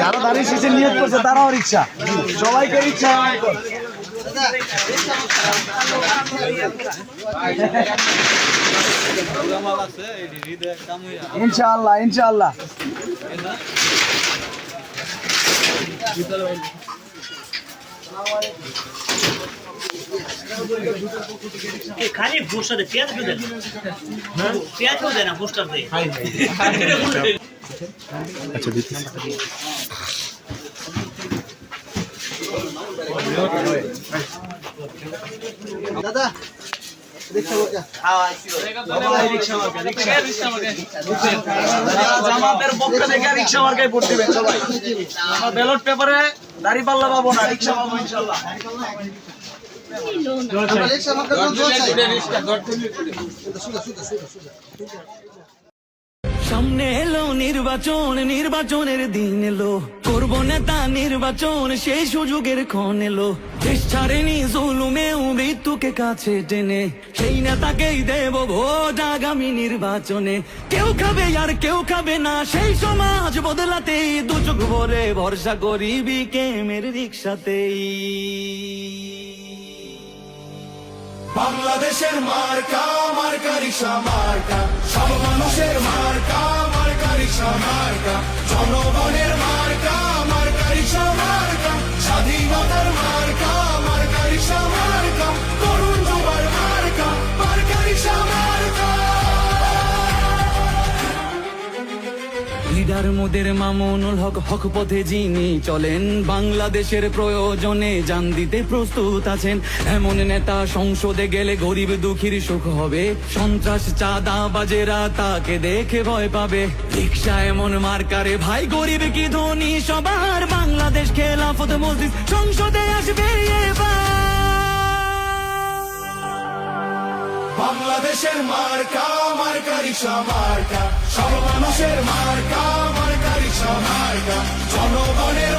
যারা দাঁড়িয়ে শেষে নিয়োগ করছে তারাও রিক্সা। সবাইকে রিক্সা ইনশাআল্লাহ ইনশাআল্লাহ। খালি ভোসটা দে পেঁয়াজ কেউ দেন পেঁয়াজ কেউ দেয় না ভোসটা দেয় দাদা রিক্সা মার্কা ব্যালট পেপারে পাল্লা পাবো না রিক্সা পাবো সামনে এলো নির্বাচন, নির্বাচনের দিন এলো। করব নেতা নির্বাচন, সেই সুযোগের ক্ষণ এলো। দেশ ছাড়েনি জুলুমেও মৃত্যুকে কাছে টেনে, সেই নেতাকেই দেব ভোট আগামী নির্বাচনে। কেউ খাবে আর কেউ খাবে না, সেই সমাজ বদলাতেই দু চোখ ভরে ভরসা করিবি কেমের রিক্সাতেই বাংলাদেশের মার্কা মার্কা রিক্সা মার্কা। সব মানুষের মার্কা মার্কা রিক্সা মার্কা। জনগণের লিডার মোদের মামুনুল হক হক পথে যিনি চলেন, বাংলাদেশের প্রয়োজনে যান দিতে প্রস্তুত আছেন। এমন নেতা সংসদে গেলে গরিব দুঃখীর সুখ হবে। সন্ত্রাস চাঁদা বাজেরা তাকে দেখে ভয় পাবে। রিক্সা এমন মার্কারে, ভাই গরিব কি ধনী? সবার বাংলাদেশ খেলাফত মসজিদ সংসদে আসবে বাংলাদেশের মার্কা মার্কা রিক্সা মার্কা। সব মানুষের মার্কা। জনগণের